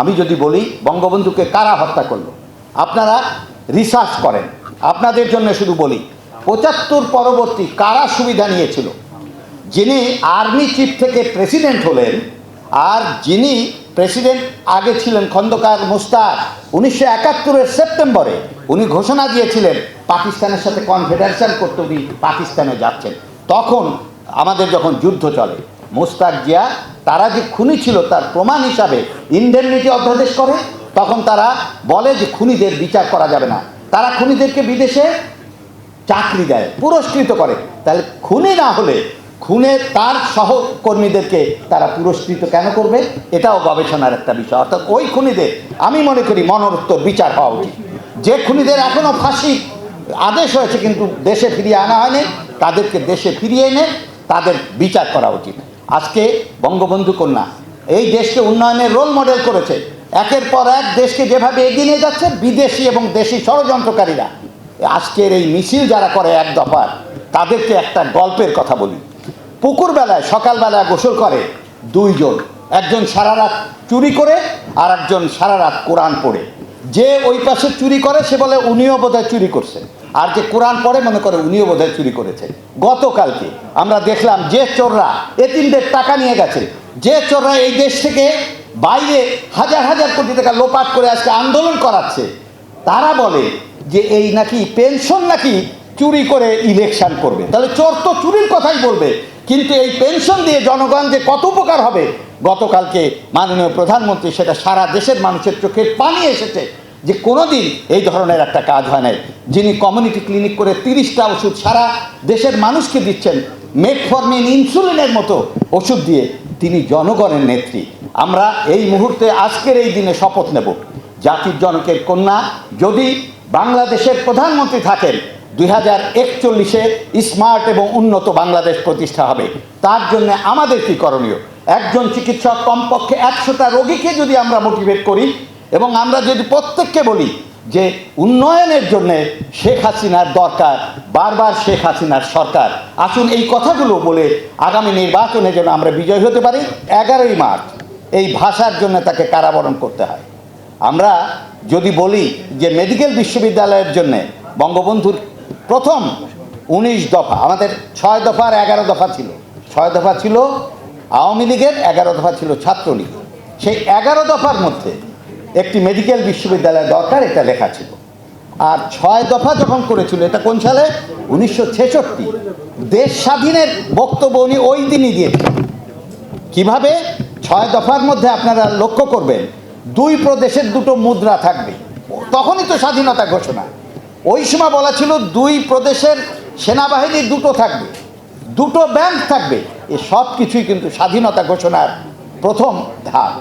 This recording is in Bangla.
আমি যদি বলি, বঙ্গবন্ধুকে কারা হত্যা করল? আপনারা রিসার্চ করেন। আপনাদের জন্য শুধু বলি, পঁচাত্তর পরবর্তী কারা সুবিধা নিয়েছিল? যিনি আর্মি চিফ থেকে প্রেসিডেন্ট হলেন, আর যিনি প্রেসিডেন্ট আগে ছিলেন খন্দকার মুস্তাক, উনিশশো একাত্তরের সেপ্টেম্বরে উনি ঘোষণা দিয়েছিলেন, পাকিস্তানের সাথে কনফেডারেশন করতে উনি পাকিস্তানে যাচ্ছেন। তখন আমাদের যখন যুদ্ধ চলে, মোস্তাক জিয়া তারা যে খুনি ছিল তার প্রমাণ হিসাবে ইন্ডেমনিটি অধ্যাদেশ করে, তখন তারা বলে যে খুনিদের বিচার করা যাবে না। তারা খুনিদেরকে বিদেশে চাকরি দেয়, পুরস্কৃত করে। তাহলে খুনি না হলে খুনে তার সহকর্মীদেরকে তারা পুরস্কৃত কেন করবে? এটাও গবেষণার একটা বিষয়। অর্থাৎ ওই খুনিদের, আমি মনে করি মনোরোত্তর বিচার হওয়া উচিত। যে খুনিদের এখনও ফাঁসি আদেশ হয়েছে, কিন্তু দেশে ফিরিয়ে আনা হয়নি, তাদেরকে দেশে ফিরিয়ে এনে তাদের বিচার করা উচিত। আজকে বঙ্গবন্ধু কন্যা। এই দেশকে উন্নয়নের রোল মডেল করেছে। একের পর এক দেশকে যেভাবে এগিয়ে নিয়ে যাচ্ছে, বিদেশি এবং দেশি ষড়যন্ত্রকারীরা। আজকের এই মিছিল যারা করে এক দফার তাদেরকে একটা গল্পের কথা বলি। পুকুর বেলায় সকালবেলায় গোসল করে দুইজন। একজন সারা রাত চুরি করে আর একজন সারা রাত কোরআন পড়ে। যে ওই পাশে চুরি করে, সে বলে উনিও বোধহয় চুরি করছে। আর যে কোরআন পড়ে, মনে করে উনিও বোধহয় চুরি করেছে। গতকালকে আমরা দেখলাম যে চোররা এতিমদের টাকা নিয়ে গেছে। যে চোররা এই দেশ থেকে বাইরে হাজার হাজার কোটি টাকা লোপাট করে আজকে আন্দোলন করাচ্ছে, তারা বলে যে এই নাকি পেনশন নাকি চুরি করে ইলেকশন করবে। তাহলে চোর তো চুরির কথাই বলবে, কিন্তু এই পেনশন দিয়ে জনগণ যে কত উপকার হবে? গতকালকে মাননীয় প্রধানমন্ত্রী সেটা সারা দেশের মানুষের চোখে পানি এসেছে। যে কোনোদিন এই ধরনের একটা কাজ হয় নাই। যিনি কমিউনিটি ক্লিনিক করে তিরিশটা ওষুধ সারা দেশের মানুষকে দিচ্ছেন মেটফর্মিন ইনসুলিনের মতো ওষুধ দিয়ে তিনি জনগণের নেত্রী। আমরা এই মুহূর্তে আজকের এই দিনে শপথ নেব। জাতির জনকের কন্যা, যদি বাংলাদেশের প্রধানমন্ত্রী থাকেন, দুই হাজার একচল্লিশে স্মার্ট এবং উন্নত বাংলাদেশ প্রতিষ্ঠা হবে। তার জন্য আমাদের কি করণীয়? একজন চিকিৎসক কমপক্ষে একশোটা রোগীকে যদি আমরা মোটিভেট করি এবং আমরা যদি প্রত্যেককে বলি যে উন্নয়নের জন্যে শেখ হাসিনার দরকার, বারবার শেখ হাসিনার সরকার। আসুন এই কথাগুলো বলে আগামী নির্বাচনে যেন আমরা বিজয় হতে পারি। এগারোই মার্চ, এই ভাষার জন্য তাকে কারাবরণ করতে হয়। আমরা যদি বলি যে মেডিকেল বিশ্ববিদ্যালয়ের জন্য বঙ্গবন্ধুর প্রথম উনিশ দফা, আমাদের ছয় দফার এগারো দফা ছিল। ছয় দফা ছিল আওয়ামী লীগের, এগারো দফা ছিল ছাত্রলীগ সেই এগারো দফার মধ্যে একটি মেডিকেল বিশ্ববিদ্যালয় দরকার, এটা লেখা ছিল। আর ছয় দফা যখন করেছিল, এটা কোন সালে? উনিশশো ছেষট্টি। দেশ স্বাধীনের বক্তব্য উনি ওই দিনই দিয়েছিলেন কীভাবে? ছয় দফার মধ্যে আপনারা লক্ষ্য করবেন, দুই প্রদেশের দুটো মুদ্রা থাকবে। তখনই তো স্বাধীনতা ঘোষণা। ওই সময় বলা ছিল দুই প্রদেশের সেনাবাহিনী দুটো থাকবে, দুটো ব্যাংক থাকবে। এ সব কিছুই কিন্তু স্বাধীনতা ঘোষণার প্রথম ধাপ।